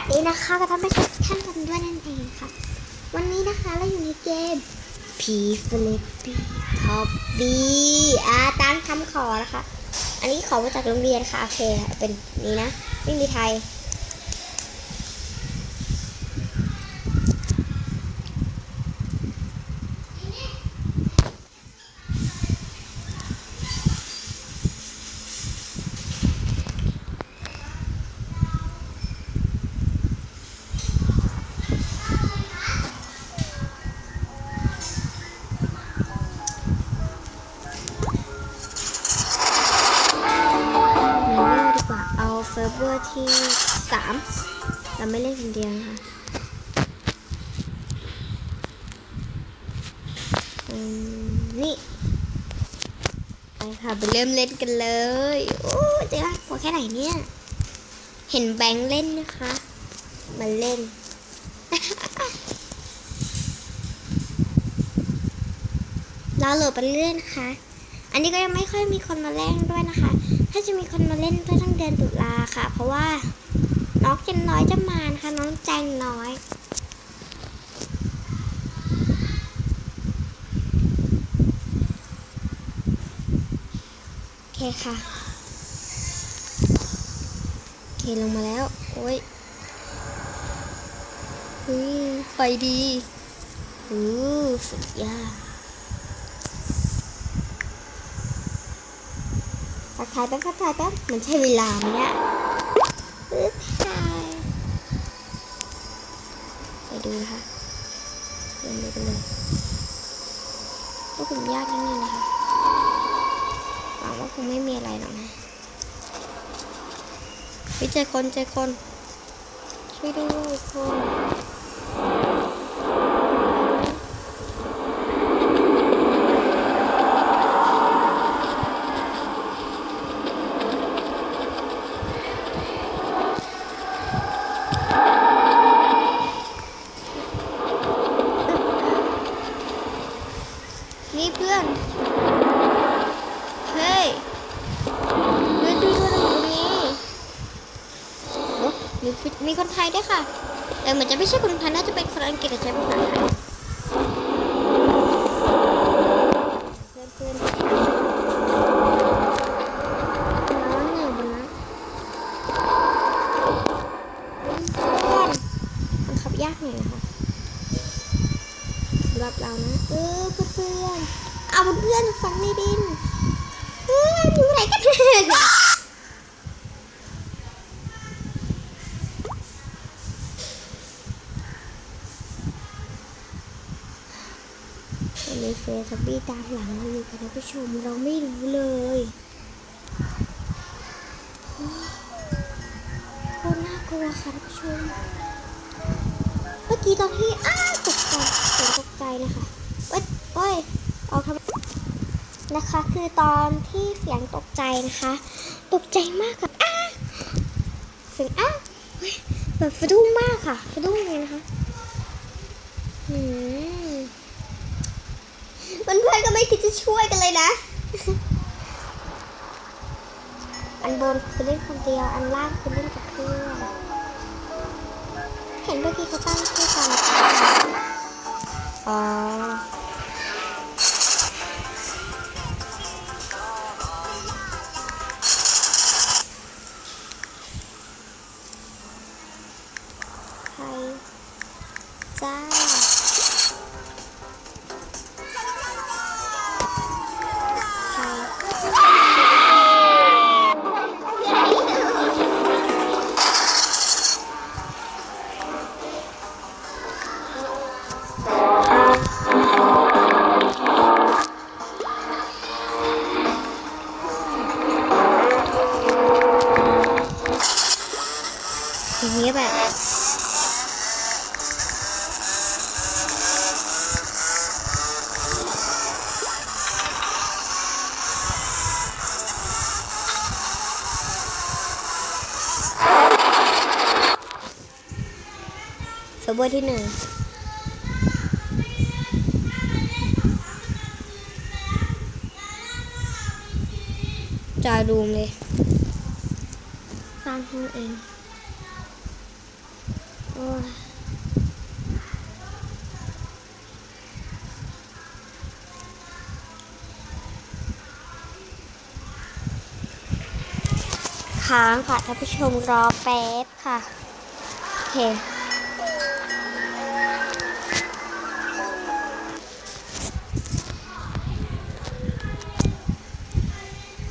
สดีนะคะก็ทำให้ชมท่านกันด้วยนั่นเองค่ะ วันนี้นะคะเราอยู่ในเกม P f l i p p y Top B อ่าตามคำขอนะคะ อันนี้ขอมาจากโรงเรียนค่ะ โอเค เป็นนี้นะ ไม่มีไทย อร์ที่สามเราไม่เล่นคนเดียวนะคะนี่ไปค่ะไปเริ่มเล่นกันเลย โอ้เจ๊กว่าแค่ไหนเนี่ย เห็นแบงค์เล่นนะคะ มาเล่นเราโหลดไปเรื่อยนะคะ อันนี้ก็ยังไม่ค่อยมีคนมาเล่นด้วยนะคะ ถ้าจะมีคนมาเล่นด้วยตั้งเดือนตุลาค่ะ เพราะว่าน้องเจนน้อยจะมานะคะน้องแจงน้อยโอเคค่ะโอเคลงมาแล้วโอ้ยอือไปดีอู้สุดยอด ทักทายแป๊บทักทายแป๊บมันใช่เวลาไหมเนี่ยทายไปดูนะคะเดินดูกันเลยก็คงยากนิดนึงนะคะหวังว่าคงไม่มีอะไรหรอกนะไปเจคนเจคนช่วยด้วยคนเพื่อน เฮ้ยเพื่อนช่วยด้วยตรงนี้โอ้มีมีคนไทยด้วยค่ะ แต่เหมือนจะไม่ใช่ คนไทยน่าจะเป็นคนอังกฤษใช่ไหมคะทยเพื่อนเพื่อนน้องเนี่ยบนนั้นเพื่อนมันขับยากหน่อยนะคะสำหรับเรานะ เออเพื่อนๆเอาเพื่อนๆฟังในดินเพื่อนอยู่ไหนกันเนี่ย ในเฟย์ทับบี้ตามหลังเราอยู่ค่ะท่านผู้ชมเราไม่รู้เลยโคตรน่ากลัวค่ะท่านผู้ชม เมื่อกี้ตอนที่อ้าตกใจตกใจนะคะเอ้ยเอ้ยเอาทำนะคะ คือตอนที่เสียงตกใจนะคะ ตกใจมากกับอ้าเสียงอ้าแบบสะดุ้งมากค่ะสะดุ้งเลยนะคะอืม เพื่อนๆก็ไม่คิดจะช่วยกันเลยนะ อันบนคือเล่นคนเดียว อันล่างคือเล่นกับเพื่อน เห็นเมื่อกี้เขาตั้งชื่อกันอ๋อ เซิร์ฟเวอร์ที่หนึ่งจอยดูมเลย สร้างห้องเองอ้ยค้างค่ะท่านผู้ชมรอแป๊บค่ะ โอเค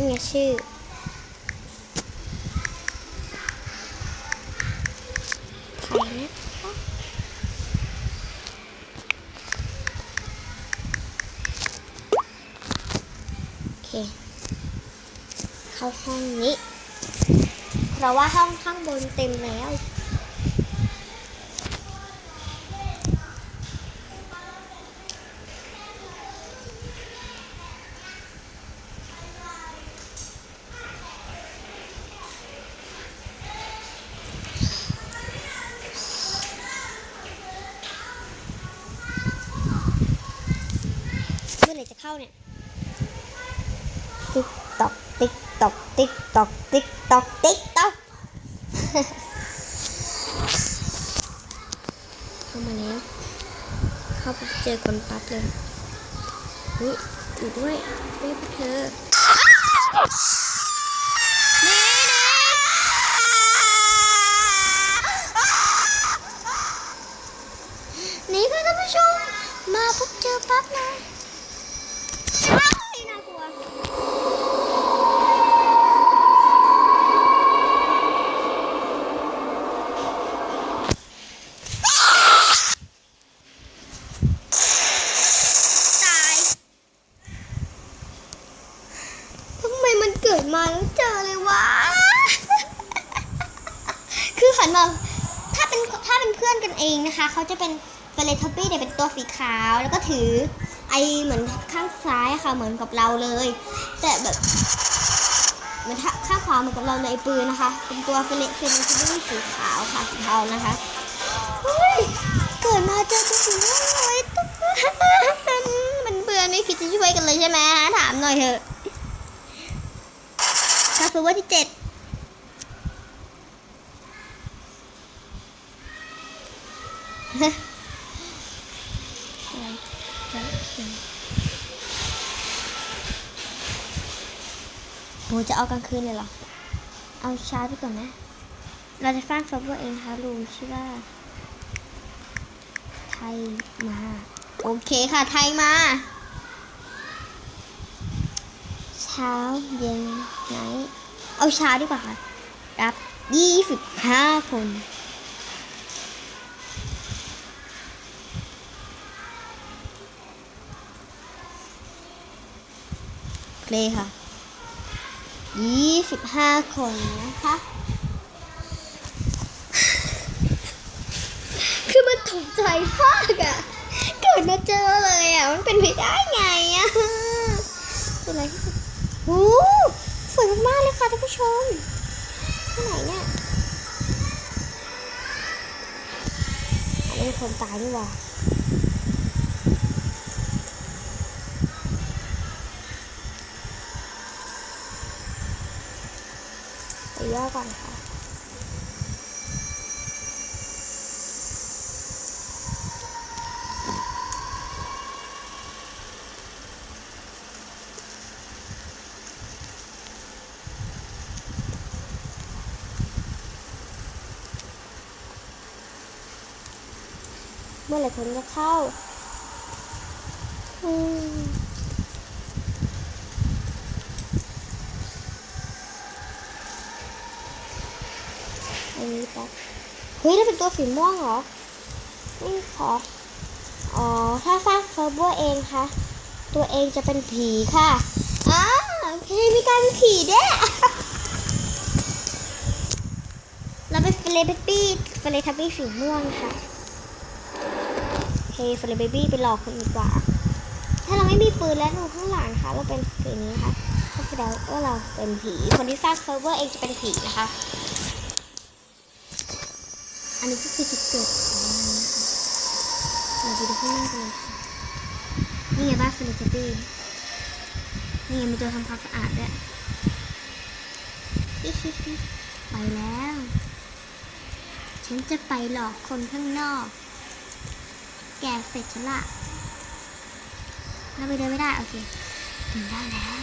นี่ไงชื่อใครนะโอเค เข้าห้องนี้ เพราะว่าห้องข้างบนเต็มแล้ว เมื่อไหร่จะเข้าเนี่ย ติ๊ก ติ๊กตอกติ๊กตอกติ๊กตอกติ๊กตอกเข้ามาแล้วเข้าไปเจอคนปั๊บเลยเฮ้ยอยู่ด้วยด้วยเธอ นี่นี่ค่ะท่านผู้ชม มาพบเจอปั๊บเลยอ้ายน่ากลัว ตายทำไมมันเกิดมาแล้วเจอเลยวะ คือหันมาถ้าเป็นถ้าเป็นเพื่อนกันเองนะคะ เขาจะเป็นเฟล ทอปปี้เนี่ยเป็นตัวสีขาวแล้วก็ถือไอเหมือนข้างซ้ายค่ะเหมือนกับเราเลย แต่แบบเหมือนข้างขวาเหมือนกับเราเลยปืนนะคะ เป็นตัวเฟลเฟลทอปปี้สีขาวค่ะสีเทานะคะเฮ้ยเกิดมาเจอตัวสีม่วงเลยตุ๊กมันเบื่อไม่คิดจะช่วยกันเลยใช่ไหมถามหน่อยเถอะถ้าสมมติว่าที่เจ็ด โหจะเอากลางคืนเลยเหรอ เอาเช้าไปก่อนนะ เราจะสร้างเซิร์ฟเวอร์เองค่ะรู้ชื่อว่า ไทยมา โอเคค่ะ ไทยมา เช้าเย็นไหน เอาเช้าดีกว่าค่ะ รับยี่สิบห้าคนเลยค่ะ ยี่สิบห้าคนนะคะ คือมันถูกใจมากอะเกิดมาเจอเลยอะมันเป็นไปได้ไงอะเป็นไรที่สุดโอ้สวยมากเลยค่ะท่านผู้ชมที่ไหนเนี่ยอันนี้คนตายนี่หว่า ไปย่อก่อนค่ะ เมื่อไหร่คนจะเข้า อืมอันนี้แป๊บเฮ้ยได้เป็น ตัวสีม่วงเหรอ นี่ขออ๋อ ถ้าสร้างเซิร์ฟเวอร์เองค่ะตัวเองจะเป็นผีค่ะอ่าโอเคมีการเป็นผีด้วยเราไปเฟลเบบี้เฟลทับบี้สีม่วงค่ะโอเคเฟลเบบี้ไปหลอกคนดีกว่า ถ้าเราไม่มีปืนและดูข้างหลังนะคะเราเป็นสีนี้ค่ะก็แสดงว่าเราเป็นผี คนที่สร้างเซิร์ฟเวอร์เองจะเป็นผีนะคะ อันนี้ก็คือจุดเกิดของมันนะคะเราไปดูข้างหน้ากันเลยค่ะนี่ไงบ้านเฟลเบบี้นี่ไงมีตัวทำความสะอาดด้วยไปแล้ว ฉันจะไปหลอกคนข้างนอก แกเสร็จฉันละเราไปเดินไม่ได้โอเคถึงได้แล้ว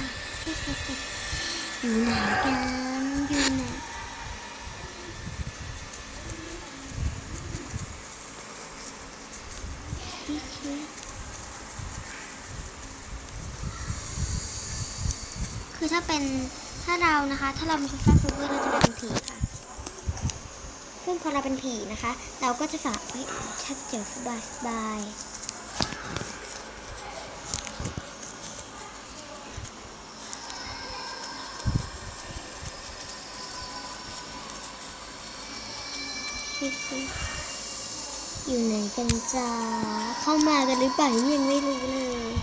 อยู่ไหนกัน อยู่ไหนพี่คิด คือถ้าเป็นถ้าเรานะคะ ถ้าเราเป็นซัฟฟูเวอร์เราจะเป็นผีค่ะ ซึ่งพอเราเป็นผีนะคะ เราก็จะสามารถเฮ้ชัดเจ๋วสบายสบายอยู่ไหนกันจ้าเข้ามากันหรือเปล่ายังไม่รู้เลย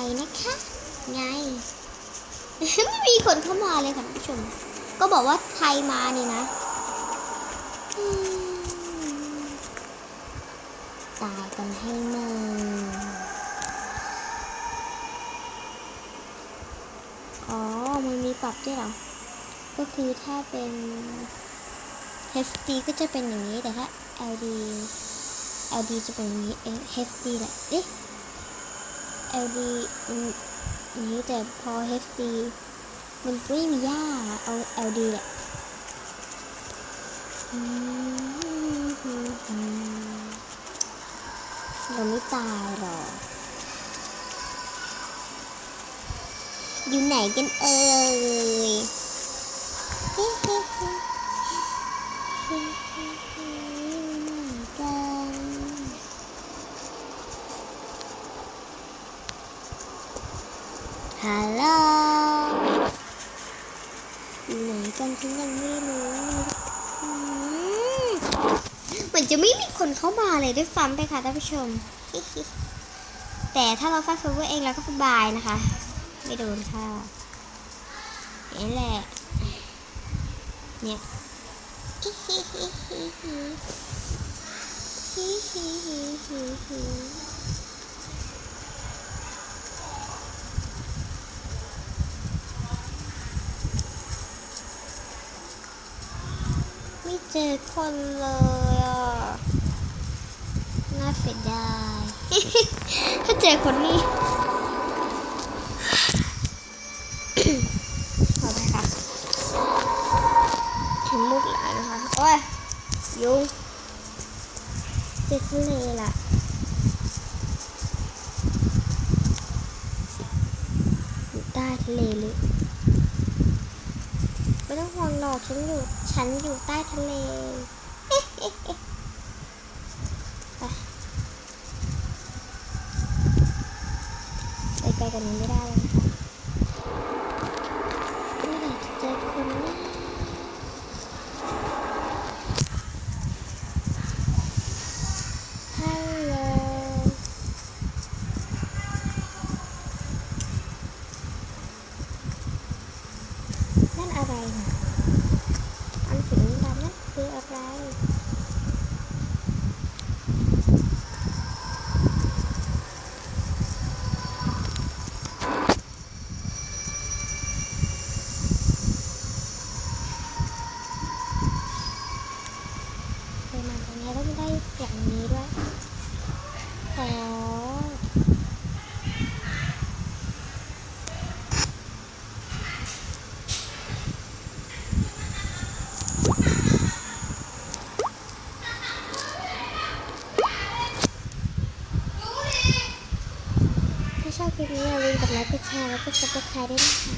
ไทยนะคะ ไง ไม่มี คนเข้ามาเลยค่ะท่านผู้ชม ก็บอกว่าไทยมานี่นะตายกันให้มันอ๋อ มันมีปรับด้วยเหรอ ก็คือถ้าเป็น HD ก็จะเป็นอย่างนี้ แต่ถ้า LD LD จะเป็นอย่างนี้เอ๊ะ HD แหละ เอ๊ะ LD อย่างนี้แต่พอ HD มันไม่มีย่าเอา LD แหละอืมเราไม่ตายหรอก อยู่ไหนกันเอ่ยเฮ้เฮ้เฮ้เฮ้เฮ้เฮ้อยู่ไหนกันฮัลโหลอยู่ ไหนกันฉันยังไม่รู้มเหมือนจะไม่มีคนเข้ามาเลยด้วยซ้ำไปค่ะท่านผู้ชม แต่ถ้าเราฟาดเซิร์ฟเวอร์เองเราก็สบายนะคะ ไม่โดนค่ะนี่แหละ เนี่ยฮิฮิฮิฮิฮิฮิฮิฮิฮิฮิไม่ เจอคนเลยอะ น่าเสียดาย ถ้าเจอคนนี้ขอบคุณค่ะถึงมุกหลานะคะ โอ้ย ยุงเจอทะเลล่ะใต้ทะเลเลย ไม่ต้องห่วงหรอกฉันอยู่ฉันอยู่ใต้ทะเลไปไปไกลกันนี้ไม่ได้เลยค่ะเมื่อไหร่จะเจอคนนะฮัลโหลนั่นอะไรนะอันสีดำนั่นคืออะไร เคยมาตรงนี้แล้วไม่ได้เสียงนี้ด้วยอ๋อถ้าชอบคลิปนี้อย่าลืมกดไลค์กดแชร์แล้วก็ซับสไครต์ด้วยนะคะ